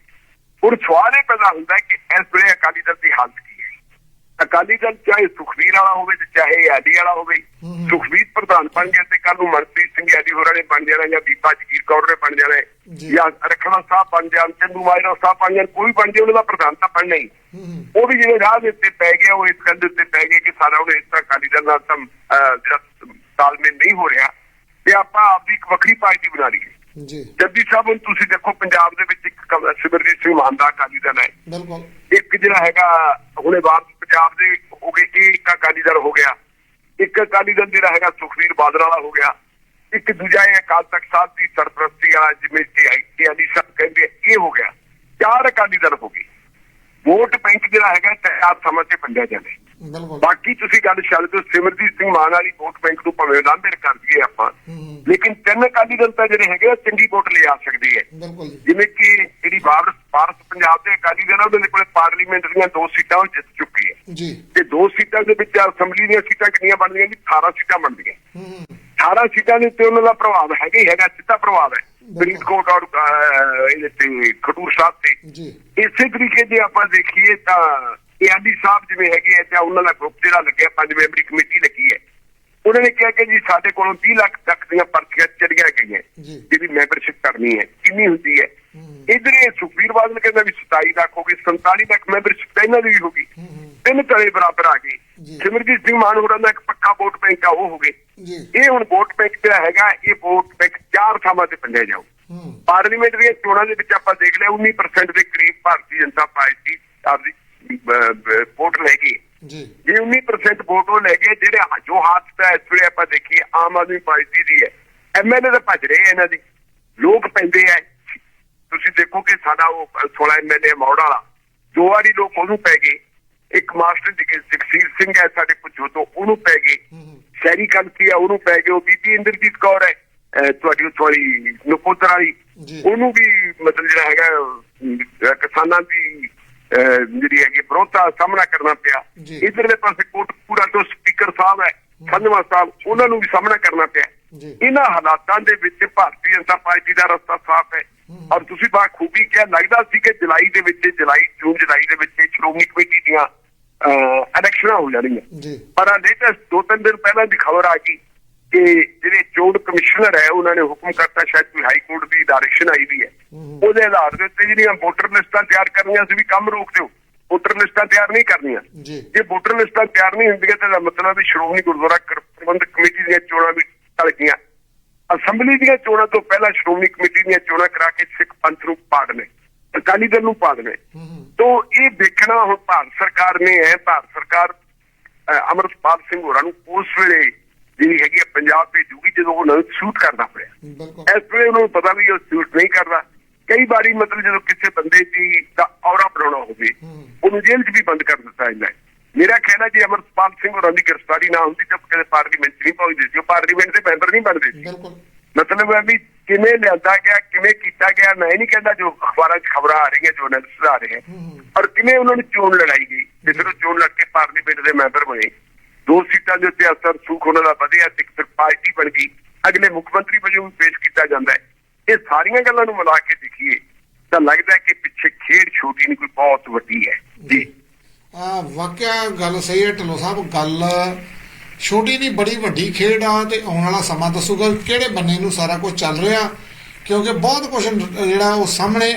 ਹੁਣ ਸਵਾਲ ਇਹ ਪੈਦਾ ਹੁੰਦਾ ਕਿ ਇਸ ਵੇਲੇ ਅਕਾਲੀ ਦਲ ਦੀ ਹਾਲਤ ਕੀ ਹੈ ਅਕਾਲੀ ਦਲ ਚਾਹੇ ਸੁਖਵੀਰ ਵਾਲਾ ਹੋਵੇ ਤੇ ਚਾਹੇ ਆਡੀ ਵਾਲਾ ਹੋਵੇ। ਸੁਖਵੀਰ ਪ੍ਰਧਾਨ ਬਣ ਗਿਆ ਤੇ ਕੱਲ ਨੂੰ ਮਨਪ੍ਰੀਤ ਸਿੰਘ ਆਡੀ ਹੋਰਾਂ ਨੇ ਬਣ ਜਾਣਾ ਜਾਂ ਬੀਬਾ ਜਗੀਰ ਕੌਰ ਨੇ ਬਣ ਜਾਣਾ ਜੀ। ਰਖੜਾ ਸਾਹਿਬ ਬਣ ਜਾਣ ਚੰਦੂ ਮਾਜਰਾ ਸਾਹਿਬ ਬਣ ਜਾਣ ਕੋਈ ਬਣ ਜੇ ਉਹਨਾਂ ਦਾ ਪ੍ਰਧਾਨ ਤਾਂ ਬਣਨਾ ਹੀ ਉਹ ਵੀ ਜਿਹੜੇ ਰਾਹ ਦੇ ਉੱਤੇ ਪੈ ਗਿਆ ਉਹ ਇਸ ਦੇ ਉੱਤੇ ਪੈ ਗਏ ਕਿ ਸਾਡਾ ਉਹਨੇ ਇਸ ਤਰ੍ਹਾਂ ਅਕਾਲੀ ਦਲ ਨਾਲ ਜਿਹੜਾ ਤਾਲਮੇਲ ਨਹੀਂ ਹੋ ਰਿਹਾ ਤੇ ਆਪਾਂ ਆਪਦੀ ਇੱਕ ਵੱਖਰੀ ਪਾਰਟੀ ਬਣਾ ਲਈਏ। ਜੀ। ਜੱਦੀ ਸਾਹਿਬ ਹੁਣ ਤੁਸੀਂ ਦੇਖੋ ਪੰਜਾਬ ਦੇ ਵਿੱਚ ਇੱਕ ਸਿਮਰਜੀਤ ਸਿੰਘ ਮਾਨ ਦਾ ਅਕਾਲੀ ਦਲ ਹੈ। ਬਿਲਕੁਲ। ਇੱਕ ਜਿਹੜਾ ਹੈਗਾ ਹੁਣੇ ਬਾਅਦ ਪੰਜਾਬ ਦੇ ਹੋ ਗਏ ਇੱਕ ਅਕਾਲੀ ਦਲ ਹੋ ਗਿਆ। ਇੱਕ ਅਕਾਲੀ ਦਲ ਜਿਹੜਾ ਹੈਗਾ ਸੁਖਵੀਰ ਬਾਦਲ ਵਾਲਾ ਹੋ ਗਿਆ। ਇੱਕ ਦੂਜਾ ਇਹ ਅਕਾਲ ਤਖਤ ਸਾਹਿਬ ਦੀ ਸਰਪ੍ਰਸਤੀ ਵਾਲਾ ਜਿਵੇਂ ਕਿ ਆਈਟੀ ਅਲੀ ਸਾਹਿਬ ਕਹਿੰਦੇ ਇਹ ਹੋ ਗਿਆ। ਚਾਰ ਅਕਾਲੀ ਦਲ ਹੋ ਗਏ। ਵੋਟ ਬੈਂਕ ਜਿਹੜਾ ਹੈਗਾ ਤਿਆਰ ਸਮਝ ਤੇ ਵੰਡਿਆ ਜਾਂਦਾ। ਬਿਲਕੁਲ। ਬਾਕੀ ਤੁਸੀਂ ਗੱਲ ਛੱਡ ਦਿਓ ਸਿਮਰਜੀਤ ਸਿੰਘ ਮਾਨ ਵਾਲੀ ਵੋਟ ਬੈਂਕ ਨੂੰ ਭਾਵੇਂ ਲਾਂਭੇਰ ਕਰ ਦਈਏ ਆਪਾਂ। ਲੇਕਿਨ ਤਿੰਨ ਅਕਾਲੀ ਦਲ ਤਾਂ ਜਿਹੜੇ ਹੈਗੇ ਆ ਚੰਗੀ ਵੋਟ ਲਿਆ ਸਕਦੇ ਹੈ। ਜਿਵੇਂ ਕਿ ਜਿਹੜੀ ਵਾਰਸ ਭਾਰਤ ਪੰਜਾਬ ਦੇ ਅਕਾਲੀ ਦਲ ਆ ਉਹਨਾਂ ਦੇ ਕੋਲ ਪਾਰਲੀਮੈਂਟ ਦੀਆਂ ਦੋ ਸੀਟਾਂ ਉਹ ਜਿੱਤ ਚੁੱਕੀ ਹੈ। ਜੀ। ਤੇ ਦੋ ਸੀਟਾਂ ਦੇ ਵਿੱਚ ਅਸੈਂਬਲੀ ਦੀਆਂ ਸੀਟਾਂ ਕਿੰਨੀਆਂ ਬਣਦੀਆਂ ਜੀ? 18 ਸੀਟਾਂ ਬਣਦੀਆਂ। ਹੂੰ ਹੂੰ। 18 ਸੀਟਾਂ ਦੇ ਉੱਤੇ ਉਹਨਾਂ ਦਾ ਪ੍ਰਭਾਵ ਹੈਗਾ ਹੀ ਹੈਗਾ ਸਿੱਧਾ ਪ੍ਰਭਾਵ ਹੈ। ਫਰੀਦਕੋਟ ਔਰ ਇਹਦੇ ਤੇ ਖਡੂਰ ਸਾਹਿਬ ਤੇ। ਜੀ। ਇਸੇ ਤਰੀਕੇ ਜੇ ਆਪਾਂ ਦੇਖੀਏ ਤਾਂ ਇਹ ਆਂਦੀ ਸਾਹਿਬ ਜਿਵੇਂ ਹੈਗੇ ਆ ਜਾਂ ਉਹਨਾਂ ਦਾ ਗਰੁੱਪ ਜਿਹੜਾ ਲੱਗਿਆ ਪੰਜ ਮੈਂਬਰੀ ਕਮੇਟੀ ਲੱਗੀ ਹੈ। ਉਹਨਾਂ ਨੇ ਕਿਹਾ ਕਿ ਜੀ ਸਾਡੇ ਕੋਲੋਂ 30 ਲੱਖ ਤੱਕ ਦੀਆਂ ਪਰਚੀਆਂ ਚੜੀਆਂ ਗਈਆਂ। ਜਿਹਦੀ ਮੈਂਬਰਸ਼ਿਪ ਕਰਨੀ ਹੈ। ਕਿੰਨੀ ਹੁੰਦੀ ਹੈ। ਇਧਰ ਇਹ ਸੁਖਬੀਰ ਬਾਦਲ ਕਹਿੰਦਾ ਵੀ 27 ਲੱਖ ਹੋ ਗਈ 47 ਲੱਖ ਮੈਂਬਰਸ਼ਿਪ ਤਾਂ ਇਹਨਾਂ ਦੀ ਵੀ ਹੋ ਗਈ। ਤਿੰਨ ਤਲੇ ਬਰਾਬਰ ਆ ਗਏ। ਸਿਮਰਜੀਤ ਸਿੰਘ ਮਾਨ ਹੋਰਾਂ ਦਾ ਇੱਕ ਪੱਕਾ ਵੋਟ ਬੈਂਕ ਆ ਉਹ ਹੋ ਗਏ। ਇਹ ਹੁਣ ਵੋਟ ਬੈਂਕ ਜਿਹੜਾ ਹੈਗਾ ਇਹ ਵੋਟ ਬੈਂਕ ਚਾਰ ਥਾਵਾਂ ਤੇ ਜਾਊ। ਹੂੰ। ਪਾਰਲੀਮੈਂਟ ਦੀਆਂ ਚੋਣਾਂ ਦੇ ਵਿੱਚ ਆਪਾਂ ਦੇਖ ਲਿਆ 19% ਦੇ ਕਰੀਬ ਭਾਰਤੀ ਜਨਤਾ ਪਾਰਟੀ ਆਪਦੀ ਵੋਟ ਲੈ ਗਈ। ਜੀ। ਇਹ 19% ਵੋਟ ਉਹ ਲੈ ਗਏ ਜਿਹੜੇ ਜੋ ਹੱਥ ਦਾ ਇਸ ਵੇਲੇ ਆਪਾਂ ਦੇਖੀਏ ਆਮ ਆਦਮੀ ਪਾਰਟੀ ਦੀ ਹੈ। ਐਮਐਲਏ ਤਾਂ ਭੱਜ ਰਹੇ ਇਹਨਾਂ ਦੀ। ਲੋਕ ਪੈਂਦੇ ਆ। ਤੁਸੀਂ ਦੇਖੋ ਕਿ ਸਾਡਾ ਉਹ 16 ਐਮਐਲਏ ਮੌੜ ਵਾਲਾ ਦੋ ਵਾਰੀ ਲੋਕ ਉਹਨੂੰ ਪੈ ਗਏ। ਇੱਕ ਮਾਸਟਰ ਜਗਸੀਰ ਸਿੰਘ ਹੈ ਸਾਡੇ ਪੁੱਛੋ ਤੋਂ ਉਹਨੂੰ ਪੈ ਗਏ। ਹੂੰ ਹੂੰ। ਸ਼ਹਿਰੀ ਕੰਤੀ ਆ ਉਹਨੂੰ ਪੈ ਗਏ। ਉਹ ਬੀਬੀ ਇੰਦਰਜੀਤ ਕੌਰ ਹੈ ਤੁਹਾਡੀ ਥੋੜੀ ਨਕੋਦਰ ਵਾਲੀ। ਉਹਨੂੰ ਵੀ ਮਤਲਬ ਜਿਹੜਾ ਹੈਗਾ ਕਿਸਾਨਾਂ ਦੀ ਜਿਹੜੀ ਹੈਗੀ ਵਿਰੋਧ ਦਾ ਸਾਹਮਣਾ ਕਰਨਾ ਪਿਆ। ਜੀ। ਇਧਰਲੇ ਪਾਸੇ ਕੋਟਪੂਰਾ ਤੋਂ ਸਪੀਕਰ ਸਾਹਿਬ ਹੈ ਸੰਧਵਾ ਸਾਹਿਬ ਉਹਨਾਂ ਨੂੰ ਵੀ ਸਾਹਮਣਾ ਕਰਨਾ ਪਿਆ। ਜੀ। ਇਹਨਾਂ ਹਾਲਾਤਾਂ ਦੇ ਵਿੱਚ ਭਾਰਤੀ ਜਨਤਾ ਪਾਰਟੀ ਦਾ ਰਸਤਾ ਸਾਫ਼ ਹੈ। ਔਰ ਤੁਸੀਂ ਬਾ ਖੂਬੀ ਕਿਹਾ ਲੱਗਦਾ ਸੀ ਕਿ ਜੁਲਾਈ ਦੇ ਵਿੱਚ ਜੁਲਾਈ ਜੂਨ ਜੁਲਾਈ ਦੇ ਵਿੱਚ ਸ਼੍ਰੋਮਣੀ ਕਮੇਟੀ ਦੀਆਂ ਇਲੈਕਸ਼ਨਾਂ ਹੋ ਜਾਣਗੀਆਂ ਜੀ। ਪਰ ਆ ਲੇਟੈਸਟ ਦੋ ਤਿੰਨ ਦਿਨ ਪਹਿਲਾਂ ਦੀ ਖਬਰ ਆ ਗਈ। ਕਿ ਜਿਹੜੇ ਚੋਣ ਕਮਿਸ਼ਨਰ ਹੈ ਉਹਨਾਂ ਨੇ ਹੁਕਮ ਕਰਤਾ ਸ਼ਾਇਦ ਕੋਈ ਹਾਈ ਕੋਰਟ ਦੀ ਡਾਇਰੈਕਸ਼ਨ ਆਈ ਵੀ ਹੈ। ਉਹਦੇ ਆਧਾਰ ਦੇ ਉੱਤੇ ਜਿਹੜੀਆਂ ਵੋਟਰ ਲਿਸਟਾਂ ਤਿਆਰ ਕਰਨੀਆਂ ਸੀ ਵੀ ਕੰਮ ਰੋਕ ਦਿਓ। ਵੋਟਰ ਲਿਸਟਾਂ ਤਿਆਰ ਨਹੀਂ ਕਰਨੀਆਂ। ਜੀ। ਵੋਟਰ ਲਿਸਟਾਂ ਤਿਆਰ ਨਹੀਂ ਹੁੰਦੀਆਂ ਤਾਂ ਮਤਲਬ ਵੀ ਸ਼੍ਰੋਮਣੀ ਗੁਰਦੁਆਰਾ ਪ੍ਰਬੰਧਕ ਕਮੇਟੀ ਦੀਆਂ ਚੋਣਾਂ ਵੀ ਟਲ ਗਈਆਂ। ਅਸੈਂਬਲੀ ਦੀਆਂ ਚੋਣਾਂ ਤੋਂ ਪਹਿਲਾਂ ਸ਼੍ਰੋਮਣੀ ਕਮੇਟੀ ਦੀਆਂ ਚੋਣਾਂ ਕਰਾ ਕੇ ਸਿੱਖ ਪੰਥ ਨੂੰ ਪਾੜਨੇ ਅਕਾਲੀ ਦਲ ਨੂੰ ਪਾੜਨੇ। ਹੂੰ ਹੂੰ। ਤੋ ਇਹ ਦੇਖਣਾ ਹੁਣ ਭਾਰਤ ਸਰਕਾਰ ਨੇ ਹੈ ਭਾਰਤ ਸਰਕਾਰ ਅਹ, ਅੰਮ੍ਰਿਤਪਾਲ ਸਿੰਘ ਹੋਰਾਂ ਨੂੰ ਉਸ ਵੇਲੇ ਜਿਹੜੀ ਹੈਗੀ ਹੈ ਪੰਜਾਬ ਭੇਜੂਗੀ ਜਦੋਂ ਉਹ ਨੂੰ ਸ਼ੂਟ ਕਰਨਾ ਪਿਆ। ਬਿਲਕੁਲ। ਇਸ ਵੇਲੇ ਉਹਨੂੰ ਪਤਾ ਵੀ ਉਹ ਸ਼ੂਟ ਨਹੀਂ ਕਰਦਾ। ਕਈ ਵਾਰੀ ਮਤਲਬ ਜਦੋਂ ਕਿਸੇ ਬੰਦੇ ਦੀ ਦਾ ਔਰਾ ਬਣਾਉਣਾ ਹੋਵੇ। ਉਹਨੂੰ ਜੇਲ੍ਹ 'ਚ ਵੀ ਬੰਦ ਕਰ ਦਿੱਤਾ ਜਾਂਦਾ ਹੈ। ਮੇਰਾ ਹੈ ਜੇ ਅੰਮ੍ਰਿਤਪਾਲ ਸਿੰਘ ਹੋਰਾਂ ਦੀ ਗ੍ਰਿਫਤਾਰੀ ਨਾ ਹੁੰਦੀ ਤਾਂ ਕਦੇ ਪਾਰਲੀਮੈਂਟ 'ਚ ਨਹੀਂ ਪਹੁੰਚਦੇ ਸੀ। ਉਹ ਪਾਰਲੀਮੈਂਟ ਦੇ ਮੈਂਬਰ ਨਹੀਂ ਬਣਦੇ ਸੀ। ਬਿਲਕੁਲ। ਮਤਲਬ ਹੈ ਵੀ ਕਿਵੇਂ ਲਿਆਂਦਾ ਗਿਆ ਕਿਵੇਂ ਕੀਤਾ ਗਿਆ ਮੈਂ ਨਹੀਂ ਕਹਿੰਦਾ ਜੋ ਅਖਬਾਰਾਂ 'ਚ ਖਬਰਾਂ ਆ ਰਹੀਆਂ ਜੋ ਐਨਾਲਿਸਿਸ ਆ ਰਹੇ ਹੂੰ। ਹੂੰ ਔਰ ਕਿਵੇਂ ਉਹਨਾਂ ਨੂੰ ਚੋਣ ਲੜਾਈ ਗਈ? ਤੇ ਫਿਰ ਉਹ ਚੋਣ ਲੜ ਕੇ ਪਾਰਲੀਮੈਂਟ ਦੇ ਮੈਂਬਰ ਬਣੇ। ਦੋ ਸੀਟਾਂ ਦੇ ਉੱਤੇ ਅਸਰ ਸੁਖ ਉਹਨਾਂ ਦਾ ਵਧਿਆ ਤੇ ਇੱਕ ਪਾਰਟੀ ਬਣ ਗਈ। ਅਗਲੇ ਮੁੱਖ ਮੰਤਰੀ ਵਜੋਂ ਵੀ ਪੇਸ਼ ਕੀਤਾ ਜਾਂਦਾ ਹੈ। ਇਹ ਸਾਰੀਆਂ ਗੱਲਾਂ ਨੂੰ ਮਿਲਾ ਕੇ ਦੇਖੀਏ, ਤਾਂ ਲੱਗਦਾ ਕਿ ਪਿੱਛੇ ਖੇਡ ਛੋਟੀ ਨਹੀਂ, ਕੋਈ ਬਹੁਤ ਵੱਡੀ ਹੈ। ਜੀ। ਆ, ਵਾਕਿਆ ਗੱਲ ਸਹੀ ਹੈ, ਢਿੱਲੋਂ ਸਾਹਿਬ, ਗੱਲ ਛੋਟੀ ਨਹੀਂ, ਬੜੀ ਵੱਡੀ ਖੇਡ ਆ ਤੇ ਆਉਣ ਵਾਲਾ ਸਮਾਂ ਦੱਸੂਗਾ ਕਿਹੜੇ ਬੰਨੇ ਨੂੰ ਸਾਰਾ ਕੁਝ ਚੱਲ ਰਿਹਾ, ਕਿਉਂਕਿ ਬਹੁਤ ਕੁਝ ਜਿਹੜਾ ਉਹ ਸਾਹਮਣੇ